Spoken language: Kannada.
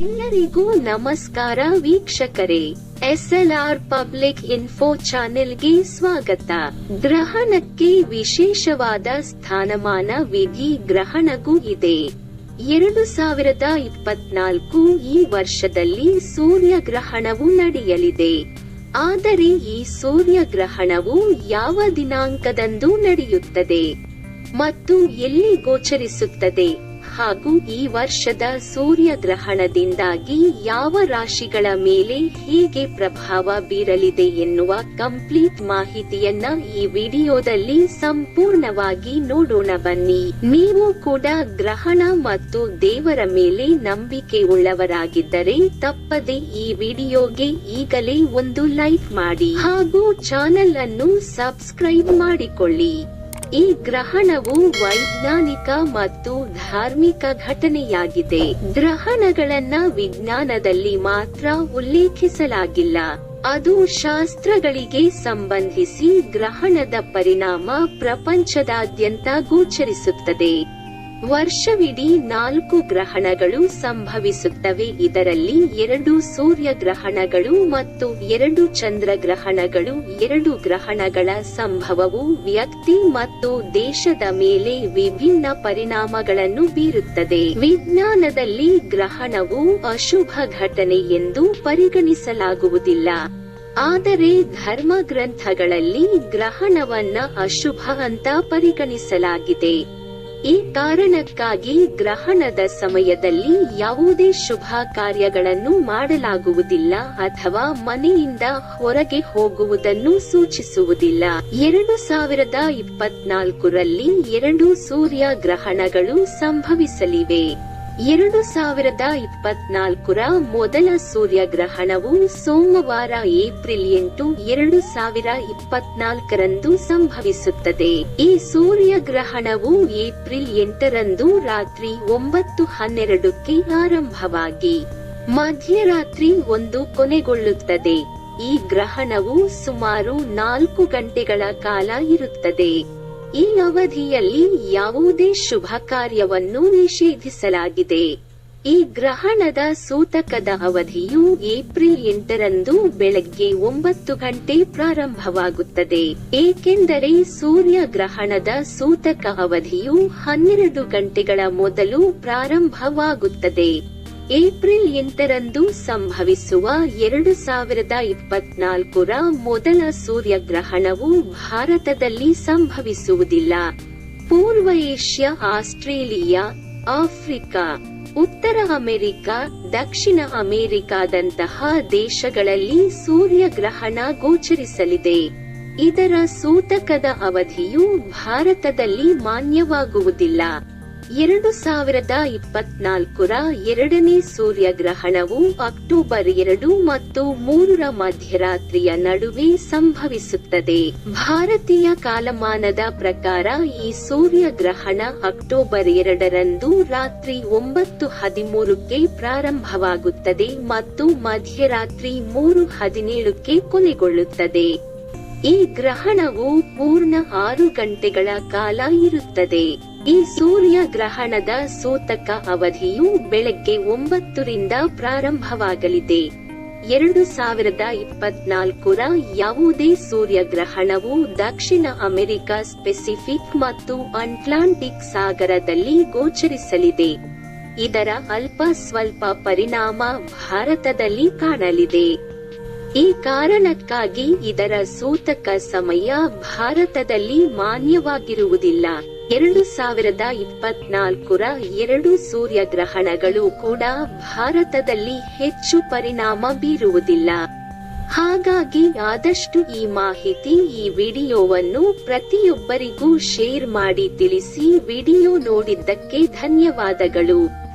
ಎಲ್ಲರಿಗೂ ನಮಸ್ಕಾರ ವೀಕ್ಷಕರೇ. ಎಸ್ಎಲ್ಆರ್ ಪಬ್ಲಿಕ್ ಇನ್ಫೋ ಚಾನೆಲ್ಗೆ ಸ್ವಾಗತ. ಗ್ರಹಣಕ್ಕೆ ವಿಶೇಷವಾದ ಸ್ಥಾನಮಾನ ವಿಧಿ ಗ್ರಹಣಗೂ ಇದೆ. ಎರಡು ಸಾವಿರದ ಇಪ್ಪತ್ನಾಲ್ಕು ಈ ವರ್ಷದಲ್ಲಿ ಸೂರ್ಯ ಗ್ರಹಣವು ನಡೆಯಲಿದೆ. ಆದರೆ ಈ ಸೂರ್ಯ ಗ್ರಹಣವು ಯಾವ ದಿನಾಂಕದಂದು ನಡೆಯುತ್ತದೆ? ಮತ್ತು ಎಲ್ಲಿ ಗೋಚರಿಸುತ್ತದೆ? ಹಾಗೂ ಈ ವರ್ಷದ ಸೂರ್ಯ ಗ್ರಹಣದಿಂದಾಗಿ ಯಾವ ರಾಶಿಗಳ ಮೇಲೆ ಹೇಗೆ ಪ್ರಭಾವ ಬೀರಲಿದೆ ಎನ್ನುವ ಕಂಪ್ಲೀಟ್ ಮಾಹಿತಿಯನ್ನ ಈ ವಿಡಿಯೋದಲ್ಲಿ ಸಂಪೂರ್ಣವಾಗಿ ನೋಡೋಣ ಬನ್ನಿ. ನೀವು ಕೂಡ ಗ್ರಹಣ ಮತ್ತು ದೇವರ ಮೇಲೆ ನಂಬಿಕೆ ಉಳ್ಳವರಾಗಿದ್ದರೆ ತಪ್ಪದೆ ಈ ವಿಡಿಯೋಗೆ ಈಗಲೇ ಒಂದು ಲೈಕ್ ಮಾಡಿ ಹಾಗೂ ಚಾನೆಲ್ ಅನ್ನು ಸಬ್ಸ್ಕ್ರೈಬ್ ಮಾಡಿಕೊಳ್ಳಿ. ಈ ಗ್ರಹಣವು ವೈಜ್ಞಾನಿಕ ಮತ್ತು ಧಾರ್ಮಿಕ ಘಟನೆಯಾಗಿದೆ. ಗ್ರಹಣಗಳನ್ನ ವಿಜ್ಞಾನದಲ್ಲಿ ಮಾತ್ರ ಉಲ್ಲೇಖಿಸಲಾಗಿಲ್ಲ. ಅದು ಶಾಸ್ತ್ರಗಳಿಗೆ ಸಂಬಂಧಿಸಿ ಗ್ರಹಣದ ಪರಿಣಾಮ ಪ್ರಪಂಚದಾದ್ಯಂತ ಗೋಚರಿಸುತ್ತದೆ. ವರ್ಷವಿಡೀ ನಾಲ್ಕು ಗ್ರಹಣಗಳು ಸಂಭವಿಸುತ್ತವೆ. ಇದರಲ್ಲಿ ಎರಡು ಸೂರ್ಯ ಗ್ರಹಣಗಳು ಮತ್ತು ಎರಡು ಚಂದ್ರ ಗ್ರಹಣಗಳು ಎರಡು ಗ್ರಹಣಗಳ ಸಂಭವವು ವ್ಯಕ್ತಿ ಮತ್ತು ದೇಶದ ಮೇಲೆ ವಿಭಿನ್ನ ಪರಿಣಾಮಗಳನ್ನು ಬೀರುತ್ತದೆ. ವಿಜ್ಞಾನದಲ್ಲಿ ಗ್ರಹಣವು ಅಶುಭ ಘಟನೆ ಎಂದು ಪರಿಗಣಿಸಲಾಗುವುದಿಲ್ಲ. ಆದರೆ ಧರ್ಮ ಗ್ರಂಥಗಳಲ್ಲಿ ಗ್ರಹಣವನ್ನ ಅಶುಭ ಅಂತ ಪರಿಗಣಿಸಲಾಗಿದೆ. ಈ ಕಾರಣಕ್ಕಾಗಿ ಗ್ರಹಣದ ಸಮಯದಲ್ಲಿ ಯಾವುದೇ ಶುಭ ಕಾರ್ಯಗಳನ್ನು ಮಾಡಲಾಗುವುದಿಲ್ಲ ಅಥವಾ ಮನೆಯಿಂದ ಹೊರಗೆ ಹೋಗುವುದನ್ನು ಸೂಚಿಸುವುದಿಲ್ಲ. ಎರಡು ಸಾವಿರದ ಇಪ್ಪತ್ನಾಲ್ಕರಲ್ಲಿ ಎರಡು ಸೂರ್ಯ ಗ್ರಹಣಗಳು ಸಂಭವಿಸಲಿವೆ. ಎರಡು ಸಾವಿರದ ಇಪ್ಪತ್ನಾಲ್ಕರ ಮೊದಲ ಸೂರ್ಯಗ್ರಹಣವು ಸೋಮವಾರ ಏಪ್ರಿಲ್ ಎಂಟು ಎರಡು ಸಾವಿರ ಇಪ್ಪತ್ನಾಲ್ಕರಂದು ಸಂಭವಿಸುತ್ತದೆ. ಈ ಸೂರ್ಯಗ್ರಹಣವು ಏಪ್ರಿಲ್ ಎಂಟರಂದು ರಾತ್ರಿ ಒಂಬತ್ತು ಹನ್ನೆರಡಕ್ಕೆ ಆರಂಭವಾಗಿ ಮಧ್ಯರಾತ್ರಿ ಒಂದು ಕೊನೆಗೊಳ್ಳುತ್ತದೆ. ಈ ಗ್ರಹಣವು ಸುಮಾರು ನಾಲ್ಕು ಗಂಟೆಗಳ ಕಾಲ ಇರುತ್ತದೆ. ಈ ಅವಧಿಯಲ್ಲಿ ಯಾವುದೇ ಶುಭ ಕಾರ್ಯವನ್ನು ನಿಷೇಧಿಸಲಾಗಿದೆ. ಈ ಗ್ರಹಣದ ಸೂತಕದ ಅವಧಿಯು ಏಪ್ರಿಲ್ ಎಂಟರಂದು ಬೆಳಗ್ಗೆ ಒಂಬತ್ತು ಗಂಟೆ ಪ್ರಾರಂಭವಾಗುತ್ತದೆ. ಏಕೆಂದರೆ ಸೂರ್ಯ ಗ್ರಹಣದ ಸೂತಕ ಅವಧಿಯು ಹನ್ನೆರಡು ಗಂಟೆಗಳ ಮೊದಲು ಪ್ರಾರಂಭವಾಗುತ್ತದೆ. ಏಪ್ರಿಲ್ ಎಂಟರಂದು ಸಂಭವಿಸುವ ಎರಡು ಸಾವಿರದ ಇಪ್ಪತ್ನಾಲ್ಕರ ಮೊದಲ ಸೂರ್ಯಗ್ರಹಣವು ಭಾರತದಲ್ಲಿ ಸಂಭವಿಸುವುದಿಲ್ಲ. ಪೂರ್ವ ಏಷ್ಯಾ, ಆಸ್ಟ್ರೇಲಿಯಾ, ಆಫ್ರಿಕಾ, ಉತ್ತರ ಅಮೆರಿಕ, ದಕ್ಷಿಣ ಅಮೆರಿಕಾದಂತಹ ದೇಶಗಳಲ್ಲಿ ಸೂರ್ಯಗ್ರಹಣ ಗೋಚರಿಸಲಿದೆ. ಇದರ ಸೂತಕದ ಅವಧಿಯು ಭಾರತದಲ್ಲಿ ಮಾನ್ಯವಾಗುವುದಿಲ್ಲ. ಎರಡು ಸಾವಿರದ ಇಪ್ಪತ್ನಾಲ್ಕರ ಎರಡನೇ ಸೂರ್ಯಗ್ರಹಣವು ಅಕ್ಟೋಬರ್ ಎರಡು ಮತ್ತು ಮೂರರ ಮಧ್ಯರಾತ್ರಿಯ ನಡುವೆ ಸಂಭವಿಸುತ್ತದೆ. ಭಾರತೀಯ ಕಾಲಮಾನದ ಪ್ರಕಾರ ಈ ಸೂರ್ಯಗ್ರಹಣ ಅಕ್ಟೋಬರ್ ಎರಡರಂದು ರಾತ್ರಿ ಒಂಬತ್ತು ಹದಿಮೂರಕ್ಕೆ ಪ್ರಾರಂಭವಾಗುತ್ತದೆ ಮತ್ತು ಮಧ್ಯರಾತ್ರಿ ಮೂರು ಹದಿನೇಳಕ್ಕೆ ಕೊನೆಗೊಳ್ಳುತ್ತದೆ. ಈ ಗ್ರಹಣವು ಪೂರ್ಣ ಆರು ಗಂಟೆಗಳ ಕಾಲ ಇರುತ್ತದೆ. ಈ ಸೂರ್ಯ ಗ್ರಹಣದ ಸೂತಕ ಅವಧಿಯು ಬೆಳಗ್ಗೆ ಒಂಬತ್ತರಿಂದ ಪ್ರಾರಂಭವಾಗಲಿದೆ. ಎರಡು ಸಾವಿರದ ಇಪ್ಪತ್ನಾಲ್ಕರ ಯಾವುದೇ ಸೂರ್ಯ ಗ್ರಹಣವು ದಕ್ಷಿಣ ಅಮೆರಿಕ ಸ್ಪೆಸಿಫಿಕ್ ಮತ್ತು ಅಟ್ಲಾಂಟಿಕ್ ಸಾಗರದಲ್ಲಿ ಗೋಚರಿಸಲಿದೆ. ಇದರ ಅಲ್ಪ ಸ್ವಲ್ಪ ಪರಿಣಾಮ ಭಾರತದಲ್ಲಿ ಕಾಣಲಿದೆ. ಈ ಕಾರಣಕ್ಕಾಗಿ ಇದರ ಸೂತಕ ಸಮಯ ಭಾರತದಲ್ಲಿ ಮಾನ್ಯವಾಗಿರುವುದಿಲ್ಲ. ಎರಡು ಸಾವಿರದ ಇಪ್ಪತ್ನಾಲ್ಕರ ಎರಡು ಸೂರ್ಯ ಗ್ರಹಣಗಳು ಕೂಡ ಭಾರತದಲ್ಲಿ ಹೆಚ್ಚು ಪರಿಣಾಮ ಬೀರುವುದಿಲ್ಲ. ಹಾಗಾಗಿ ಆದಷ್ಟು ಈ ಮಾಹಿತಿ ಈ ವಿಡಿಯೋವನ್ನು ಪ್ರತಿಯೊಬ್ಬರಿಗೂ ಶೇರ್ ಮಾಡಿ ತಿಳಿಸಿ ವಿಡಿಯೋ ನೋಡಿದ್ದಕ್ಕೆ ಧನ್ಯವಾದಗಳು.